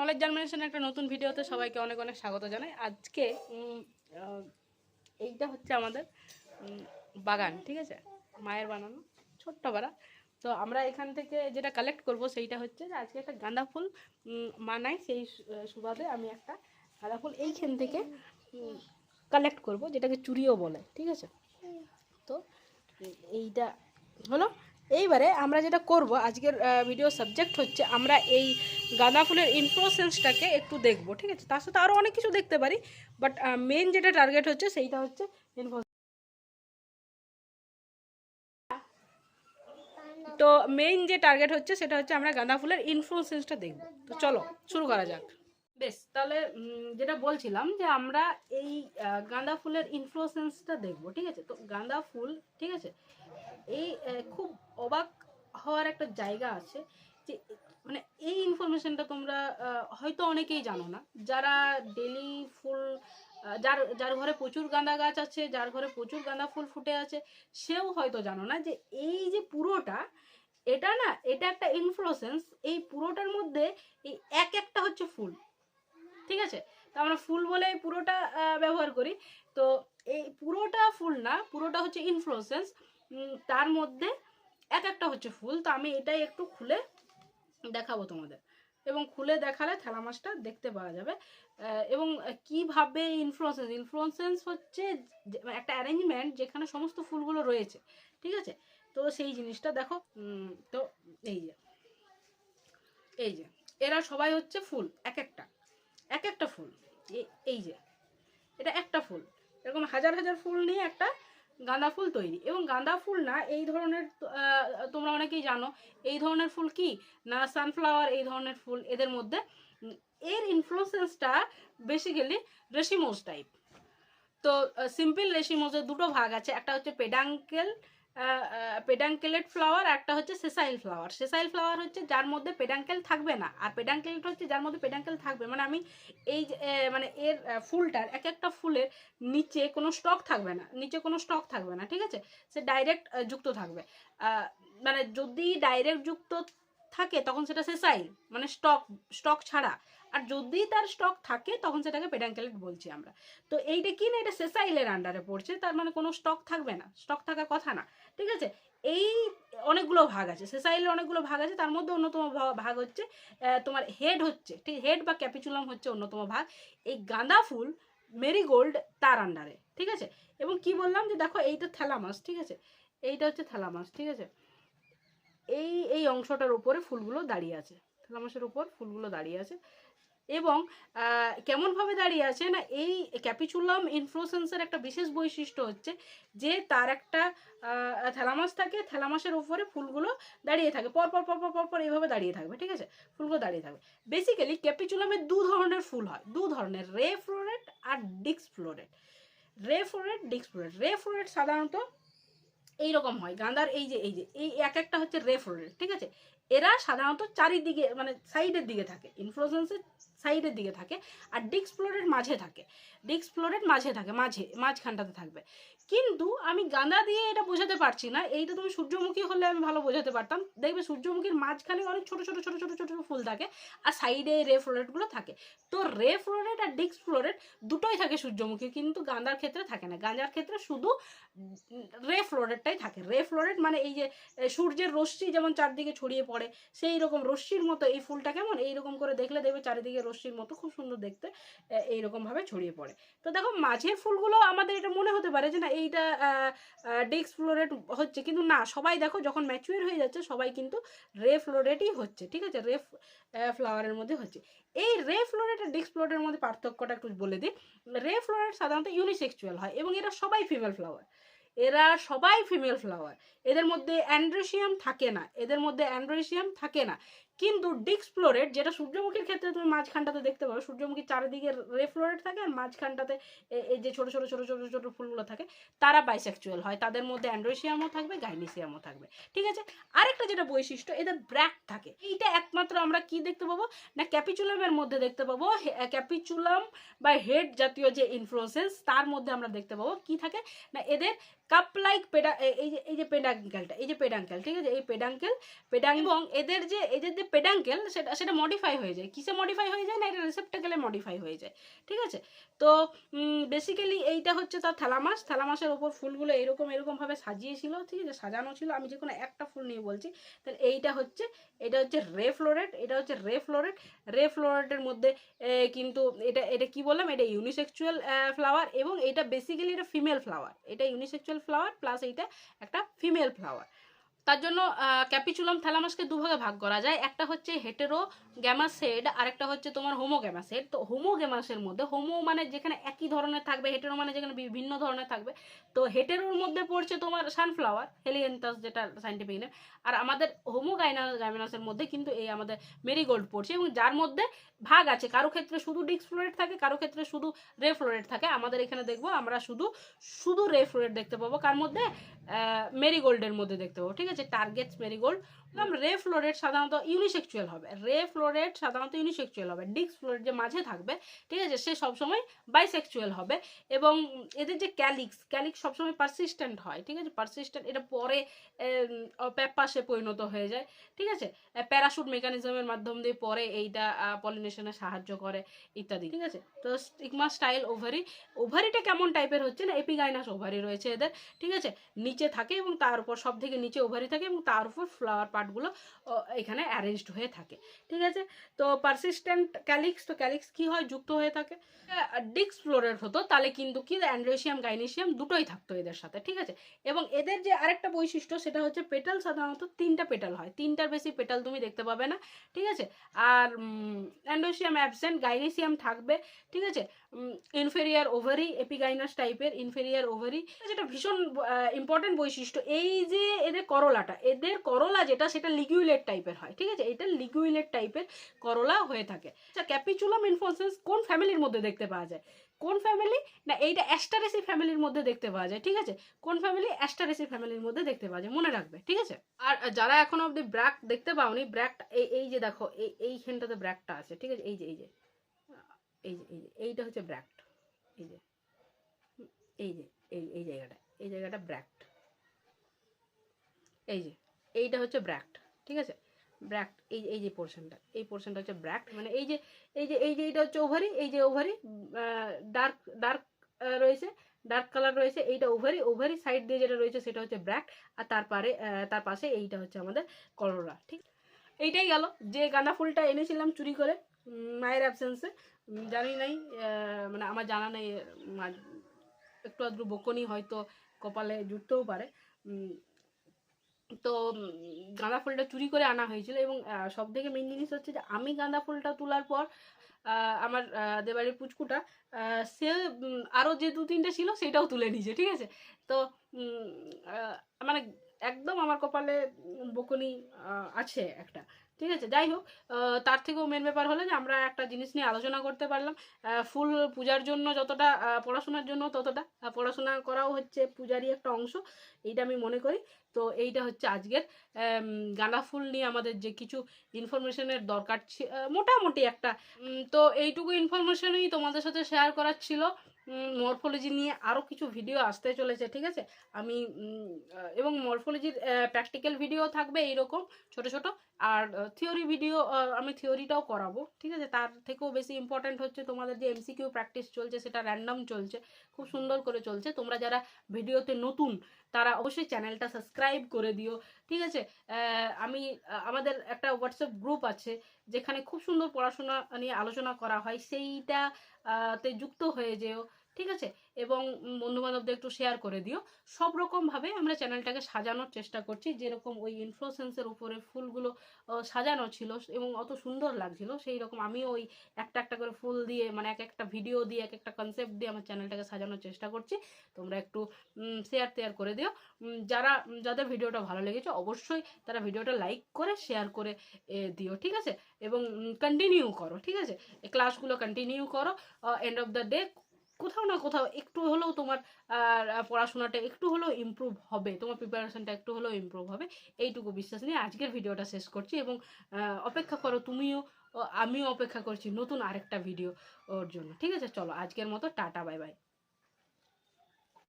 Knowledge জার্মিনেশনের একটা নতুন ভিডিওতে সবাইকে অনেক অনেক স্বাগত জানাই। আজকে এইটা হচ্ছে আমাদের বাগান, ঠিক আছে? মায়ের বানানো, ছোট্ট পাড়া তো আমরা এখান থেকে যেটা কালেক্ট করব সেইটা হচ্ছে যে আজকে একটা গাঁদা ফুল মানাই সেই সুবাদে আমি একটা গাঁদা ফুল এইখান থেকে কালেক্ট করব, যেটাকে চুরিও বলে, ঠিক আছে? তো এইটা হলো। এইবারে আমরা যেটা করব, আজকের ভিডিও সাবজেক্ট হচ্ছে আমরা এই গাঁদা ফুলের ইনফ্লোসেন্সটাকে একটু দেখব, ঠিক আছে? তার সাথে আরও অনেক কিছু দেখতে পারি বাট মেন যেটা টার্গেট হচ্ছে সেইটা হচ্ছে তো মেইন যে টার্গেট হচ্ছে সেটা হচ্ছে আমরা গাঁদা ফুলের ইনফ্লুয়েন্সটা দেখব। তো চলো, শুরু করা যাক। বেশ, তাহলে যেটা বলছিলাম যে আমরা এই গাঁদা ফুলের ইনফ্লুয়েন্সটা দেখব, ঠিক আছে? তো গাঁদা ফুল, ঠিক আছে? এই খুব অবাক হওয়ার একটা জায়গা আছে যে মানে এই ইনফরমেশনটা তোমরা হয়তো অনেকেই জানো না। যারা ডেলি ফুল যার যার ঘরে প্রচুর গাঁদা গাছ আছে, যার ঘরে প্রচুর গাঁদা ফুল ফুটে আছে, সেও হয়তো জানো না যে, এই যে পুরোটা, এটা না, এটা একটা ইনফ্লোসেন্স এই পুরোটার মধ্যে এই এক একটা হচ্ছে ফুল। ঠিক আছে? তো আমরা ফুল বলে এই পুরোটা ব্যবহার করি। তো এই পুরোটা ফুল না, পুরোটা হচ্ছে ইনফ্লোসেন্স তার মধ্যে এক একটা হচ্ছে ফুল, তো আমি এটাই একটু খুলে দেখাবো তোমাদের। এবং খুলে দেখালে থেলা মাছটা দেখতে পাওয়া যাবে। এবং কীভাবে ইনফ্লুয়েন্সেন্স ইনফ্লুয়েন্সেন্স হচ্ছে মানে একটা অ্যারেঞ্জমেন্ট যেখানে সমস্ত ফুলগুলো রয়েছে, ঠিক আছে? তো সেই জিনিসটা দেখো তো এই যে এই যে, এরা সবাই হচ্ছে ফুল, এক একটা এক একটা ফুল এই যে, এটা একটা ফুল। এরকম হাজার হাজার ফুল নিয়ে একটা গাঁদা ফুল তৈরি। এবং গাঁদা ফুল না, এই ধরনের তোমরা অনেকেই জানো, এই ধরনের ফুল কি? না সানফ্লাওয়ার এই ধরনের ফুল, এদের মধ্যে এর ইনফ্লুয়েন্সটা বেসিক্যালি রেশিমোজ টাইপ তো সিম্পল রেশিমোজের দুটো ভাগ আছে, একটা হচ্ছে পেডাঙ্কেল পেডাঙ্কেলেট ফ্লাওয়ার একটা হচ্ছে সেসাইল ফ্লাওয়ার সেসাইল ফ্লাওয়ার হচ্ছে যার মধ্যে পেডাঙ্কেল থাকবে না। আর পেডাঙ্কেলেট হচ্ছে যার মধ্যে পেডাঙ্কেল থাকবে। মানে আমি এই মানে এর ফুলটার এক একটা ফুলের নিচে কোনো স্টক থাকবে না। নিচে কোনো স্টক থাকবে না, ঠিক আছে? সে ডাইরেক্ট যুক্ত থাকবে। মানে যদি ডাইরেক্ট যুক্ত থাকে, তখন সেটা সেসাইল মানে স্টক স্টক ছাড়া। আর যদি তার স্টক থাকে, তখন সেটাকে পেডাঙ্কেলেট বলছি আমরা। তো এইটা কি না, এটা সেসাইলের আন্ডারে পড়ছে, তার মানে কোনো স্টক থাকবে না। স্টক থাকার কথা না, ঠিক আছে? এই অনেকগুলো ভাগ আছে সেসাইলের অনেকগুলো ভাগ আছে, তার মধ্যে অন্যতম ভাগ হচ্ছে তোমার হেড হচ্ছে, ঠিক হেড বা ক্যাপিচুলাম হচ্ছে অন্যতম ভাগ। এই গাঁদা ফুল মেরিগোল্ড তার আন্ডারে ঠিক আছে? এবং কি বললাম যে দেখো, এইটা থ্যালামাস ঠিক আছে? এইটা হচ্ছে থ্যালামাস ঠিক আছে? এই এই অংশটার উপরে ফুলগুলো দাঁড়িয়ে আছে। থ্যালামাসের উপর ফুলগুলো দাঁড়িয়ে আছে। এবং কেমনভাবে দাঁড়িয়ে আছে না, এই ক্যাপিচুলাম ইনফ্লোসেন্সের একটা বিশেষ বৈশিষ্ট্য হচ্ছে যে তার একটা থ্যালামাস থাকে, থ্যালামাসের উপরে ফুলগুলো দাঁড়িয়ে থাকে। পর পর পর পর পর এইভাবে দাঁড়িয়ে থাকবে, ঠিক আছে? ফুলগুলো দাঁড়িয়ে থাকবে। বেসিক্যালি ক্যাপিচুলামের দু ধরনের ফুল হয়। দু ধরনের, রে ফ্লোরেট আর ডিক্স ফ্লোরেট। রে ফ্লোরেট, ডিক্স ফ্লোরেট। রে ফ্লোরেট সাধারণত এইরকম হয়। গাঁদার এই যে এই যে, এই এক একটা হচ্ছে রে ঠিক আছে? এরা সাধারণত চারিদিকে মানে সাইডের দিকে থাকে। ইনফ্লোসেন্সের সাইডের দিকে থাকে আর ডিক্স ফ্লোরেট মাঝে থাকে। ডিক্স ফ্লোরেট মাঝে থাকে, মাঝে, মাঝখানটাতে থাকবে। কিন্তু আমি গাঁদা দিয়ে এটা বোঝাতে পারছি না। এইটা তুমি সূর্যমুখী হলে আমি ভালো বোঝাতে পারতাম। দেখবে সূর্যমুখীর মাঝখানে অনেক ছোট ছোট ছোট ছোট ছোট ফুল থাকে আর সাইডে রে ফ্লোরেটগুলো থাকে। তো রে ফ্লোরেট আর ডিক্স ফ্লোরেট দুটোই থাকে সূর্যমুখী কিন্তু গাঁদার ক্ষেত্রে থাকে না। গাঁজার ক্ষেত্রে শুধু রে ফ্লোরেটটাই থাকে। রে ফ্লোরেট মানে এই যে সূর্যের রশ্মি যেমন চারদিকে ছড়িয়ে পড়ে, সেই রকম রশ্মির মতো এই ফুলটা কেমন? এইরকম করে দেখলে দেখবে চারিদিকে রশ্মির মতো খুব সুন্দর দেখতে এইরকমভাবে ছড়িয়ে পড়ে। তো দেখো মাঝের ফুলগুলো আমাদের এটা মনে হতে পারে যে না, এইটা ডেক্স ফ্লোরেট হচ্ছে। কিন্তু না, সবাই দেখো যখন ম্যাচুয়ার হয়ে যাচ্ছে, সবাই কিন্তু রে ফ্লোরেটই হচ্ছে, ঠিক আছে? রে ফ্লাওয়ারের মধ্যে হচ্ছে। এই রে ফ্লোরেট আর ডিক্স ফ্লোরেটের মধ্যে পার্থক্যটা একটু বলে দিই। রে ফ্লোরেট সাধারণত ইউনিসেক্সুয়াল হয় এবং এরা সবাই ফিমেল ফ্লাওয়ার এরা সবাই ফিমেল ফ্লাওয়ার এদের মধ্যে অ্যান্ড্রেশিয়াম থাকে না। এদের মধ্যে অ্যান্ড্রেশিয়াম থাকে না। কিন্তু ডিক্স ফ্লোরেট যেটা সূর্যমুখীর ক্ষেত্রে তুমি মাঝখানটাতে দেখতে পাবে সূর্যমুখীর চারিদিকে রে ফ্লোরেট থাকে আর মাঝখানটাতে এই যে ছোট ছোট ছোট ছোট ছোট ফুলগুলো থাকে, তারা বাইসেক্সুয়াল হয়। তাদের মধ্যে অ্যান্ড্রোসিয়ামও থাকবে গাইনিসিয়ামও থাকবে। ঠিক আছে? আরেকটা যেটা বৈশিষ্ট্য, এদের ব্র্যাক থাকে। এইটা একমাত্র আমরা কি দেখতে পাবো? না ক্যাপিচুলামের মধ্যে দেখতে পাবো ক্যাপিচুলাম বা হেড জাতীয় যে ইনফ্লুয়েন্সেস তার মধ্যে আমরা দেখতে পাবো কি থাকে? না, এদের কাপ লাইক পেডা এই যে এই যে পেডাঙ্কেলটা এই যে পেডাঙ্কেল ঠিক আছে? এই পেডাঙ্কেল পেডাং এবং এদের যে এদের যে পেডাঙ্কেল সেটা সেটা মডিফাই হয়ে যায়। কিসে মডিফাই হয়ে যায় না? এটা রিসেপ্টাকেলে মডিফাই হয়ে যায়, ঠিক আছে? তো বেসিক্যালি এইটা হচ্ছে তার থ্যালামাস থ্যালামাসের ওপর ফুলগুলো এরকম এরকমভাবে সাজিয়েছিল, ঠিক আছে? সাজানো ছিল। আমি যে কোনো একটা ফুল নিয়ে বলছি, তাহলে এইটা হচ্ছে, এটা হচ্ছে রে ফ্লোরেট এটা হচ্ছে রে ফ্লোরেট রে ফ্লোরেটের মধ্যে কিন্তু এটা এটা কি বললাম? এটা ইউনিসেক্সুয়াল ফ্লাওয়ার এবং এটা বেসিক্যালি এটা ফিমেল ফ্লাওয়ার এটা ইউনিসেক্সুয়াল ফ্লাওয়ার প্লাস এইটা একটা ফিমেল ফ্লাওয়ার তার জন্য ক্যাপিচুলাম থ্যালামাসকে দুভাগে ভাগ করা যায়। একটা হচ্ছে হেটেরো গ্যামাসেড আর একটা হচ্ছে তোমার হোমো গ্যামাসেড। তো হোমো গ্যামাসের মধ্যে, হোমো মানে যেখানে একই ধরনের থাকবে, হেটেরো মানে যেখানে বিভিন্ন ধরনের থাকবে। তো হেটেরোর মধ্যে পড়ছে তোমার সানফ্লাওয়ার হেলিয়েন্টাস যেটা সাইন্টিফিক নেম আর আমাদের হোমো গাইনা গাইনাসের মধ্যে কিন্তু এই আমাদের মেরিগোল্ড পড়ছে এবং যার মধ্যে ভাগ আছে। কারও ক্ষেত্রে শুধু ডিক্স ফ্লোরেট থাকে, কারও ক্ষেত্রে শুধু রে ফ্লোরেট থাকে। আমাদের এখানে দেখব, আমরা শুধু শুধু রে ফ্লোরেট দেখতে পাবো। কার মধ্যে? মেরিগোল্ডের মধ্যে দেখতে পাবো, ঠিক আছে? টার্গেটস মেরিগোল্ড রে ফ্লোরেট সাধারণত ইউনিসেক্সুয়াল হবে। রে ফ্লোরেট সাধারণত ইউনিসেক্সুয়াল হবে। ডিক্স ফ্লোরেট যে মাঝে থাকবে, ঠিক আছে, সে সবসময় বাইসেক্সুয়াল হবে এবং এদের যে ক্যালিক্স ক্যালিক্স সবসময় পারসিস্টেন্ট হয়, ঠিক আছে পারসিস্টেন্ট এটা পরে প্যাপাসে পরিণত হয়ে যায়, ঠিক আছে প্যারাশুট মেকানিজমের মাধ্যম দিয়ে পরে এইটা পলিনেশনে সাহায্য করে, ইত্যাদি, ঠিক আছে, তো স্টিগমা স্টাইল ওভারি ওভারিটা কেমন টাইপের হচ্ছে না এপিগাইনাস ওভারি রয়েছে এদের, ঠিক আছে, নিচে থাকে এবং তার উপর সব থেকে নিচে ওভারি থাকে এবং তার উপর ফ্লাওয়ার পার্টগুলো এখানে অ্যারেঞ্জড হয়ে থাকে। ঠিক আছে? তো পারসিস্টেন্ট ক্যালিক্স তো ক্যালিক্স কি হয়? যুক্ত হয়ে থাকে। ডিক্স ফ্লোরের হতো, তাহলে কিন্তু কি? অ্যান্ড্রেশিয়াম গাইনেশিয়াম দুটোই থাকতো এদের সাথে, ঠিক আছে? এবং এদের যে আরেকটা বৈশিষ্ট্য, সেটা হচ্ছে পেটাল সাধারণত তিনটা পেটাল হয়। তিনটার বেশি পেটাল তুমি দেখতে পাবে না, ঠিক আছে? আর অ্যান্ডোসিয়াম অ্যাবসেন্ট গাইনেসিয়াম থাকবে, ঠিক আছে? ইনফেরিয়ার ওভারি এপিগাইনাস টাইপের ইনফেরিয়ার ওভারি যেটা ভীষণ ইম্পর্টেন্ট বৈশিষ্ট্য। এই যে এদের করলাটা, এদের করলা যেটা সেটা লিগুইলেট টাইপের হয়, ঠিক আছে? এটা লিগুইলেট টাইপের করলা হয়ে থাকে। আচ্ছা ক্যাপিচুলাম ইনফোসেন্স কোন ফ্যামিলির মধ্যে দেখতে পাওয়া যায়? কোন ফ্যামিলি না, এইটা অ্যাস্টারেসি ফ্যামিলির মধ্যে দেখতে পাওয়া যায়, ঠিক আছে? কোন ফ্যামিলি অ্যাস্টারেসি ফ্যামিলির মধ্যে দেখতে পাওয়া যায়, মনে রাখবে, ঠিক আছে? আর যারা এখনও অবধি ব্র্যাক দেখতে পাওনি ব্র্যাকটা এই এই যে দেখো, এই, এইখানটাতে ব্র্যাকটা আছে, ঠিক আছে? এই যে এই যে এই যে এই যে, এইটা হচ্ছে ব্র্যাক্ট এই যে এই যে, এই এই জায়গাটা এই জায়গাটা ব্র্যাক্ট এই যে, এইটা হচ্ছে ব্র্যাক্ট, ঠিক আছে? ব্র্যাক্ট, এই এই যে পোর্শনটা, এই পোর্শনটা হচ্ছে ব্র্যাক্ট মানে এই যে এই যে এই যে এইটা হচ্ছে ওভারি, এই যে ওভারি ডার্ক ডার্ক রয়েছে, ডার্ক কালার রয়েছে, এইটা ওভারি ওভারি সাইড দিয়ে যেটা রয়েছে সেটা হচ্ছে ব্র্যাক্ট, আর তারপরে তার পাশে এইটা হচ্ছে আমাদের করোরা, ঠিক? এইটাই গেল, যে গাঁদা ফুলটা এনেছিলাম চুরি করে মায়ের অ্যাবসেন্সে জানি নাই মানে আমার জানা নেই একটু আধটু বকনি হয়তো কপালে জুটতেও পারে তো গাঁদা ফুলটা চুরি করে আনা হয়েছিল এবং সব থেকে মেন জিনিস হচ্ছে যে আমি গাঁদা ফুলটা তোলার পর আমার দেবাড়ির পুচকুটা সে আরও যে দু তিনটে ছিল সেটাও তুলে নিয়েছে, ঠিক আছে? তো মানে একদম আমার কপালে বকুনি আছে একটা। ঠিক আছে? যাই হোক তার থেকেও মেন ব্যাপার হলো যে আমরা একটা জিনিস নিয়ে আলোচনা করতে পারলাম। ফুল পূজার জন্য যতটা পড়াশোনার জন্য ততটা পড়াশোনা করাও হচ্ছে পূজারই একটা অংশ, এইটা আমি মনে করি। তো এইটা হচ্ছে আজকের গাঁদা ফুল নিয়ে আমাদের যে কিছু ইনফরমেশনের দরকার ছিল মোটামুটি একটা। তো এইটুকু ইনফরমেশনই তোমাদের সাথে শেয়ার করার ছিল। মরফোলজি নিয়ে আরও কিছু ভিডিও আসতে চলেছে, ঠিক আছে? আমি এবং মরফোলজির প্র্যাকটিক্যাল ভিডিও থাকবে এইরকম, ছোট ছোট। আর থিওরি ভিডিও আমি থিওরিটাও করাবো, ঠিক আছে? তার থেকেও বেশি ইম্পর্ট্যান্ট হচ্ছে তোমাদের যে এমসিকিউ প্র্যাকটিস চলছে, সেটা র্যান্ডাম চলছে, খুব সুন্দর করে চলছে। তোমরা যারা ভিডিওতে নতুন তারা অবশ্যই চ্যানেলটা সাবস্ক্রাইব করে দিও, ঠিক আছে? আমি আমাদের একটা হোয়াটসঅ্যাপ গ্রুপ আছে, যেখানে খুব সুন্দর পড়াশোনা নিয়ে আলোচনা করা হয়। সেইটা তে যুক্ত হয়ে যেও। ঠিক আছে? এবং বন্ধুবান্ধবদের একটু শেয়ার করে দিও। সব রকমভাবে আমরা চ্যানেলটাকে সাজানোর চেষ্টা করছি। যেরকম ওই ইনফ্লোসেন্সের উপরে ফুলগুলো সাজানো ছিল এবং অত সুন্দর লাগছিল, সেই রকম আমিও ওই একটা একটা করে ফুল দিয়ে মানে এক একটা ভিডিও দিয়ে, এক একটা কনসেপ্ট দিয়ে আমার চ্যানেলটাকে সাজানোর চেষ্টা করছি। তোমরা একটু শেয়ার টেয়ার করে দিও। যারা যাদের ভিডিওটা ভালো লেগেছে, অবশ্যই তারা ভিডিওটা লাইক করে শেয়ার করে দিও, ঠিক আছে? এবং কন্টিনিউ করো, ঠিক আছে? ক্লাসগুলো কন্টিনিউ করো। এন্ড অফ দ্য ডে কোথাও না কোথাও একটু হলেও তোমার পড়াশোনাটা একটু হলেও ইম্প্রুভ হবে, তোমার প্রিপারেশনটা একটু হলেও ইম্প্রুভ হবে। এইটুকু বিশ্বাস নিয়ে আজকের ভিডিওটা শেষ করছি এবং অপেক্ষা করো তুমিও আমিও অপেক্ষা করছি নতুন আরেকটা ভিডিও ওর জন্য। ঠিক আছে? চলো আজকের মতো, টাটা বাই বাই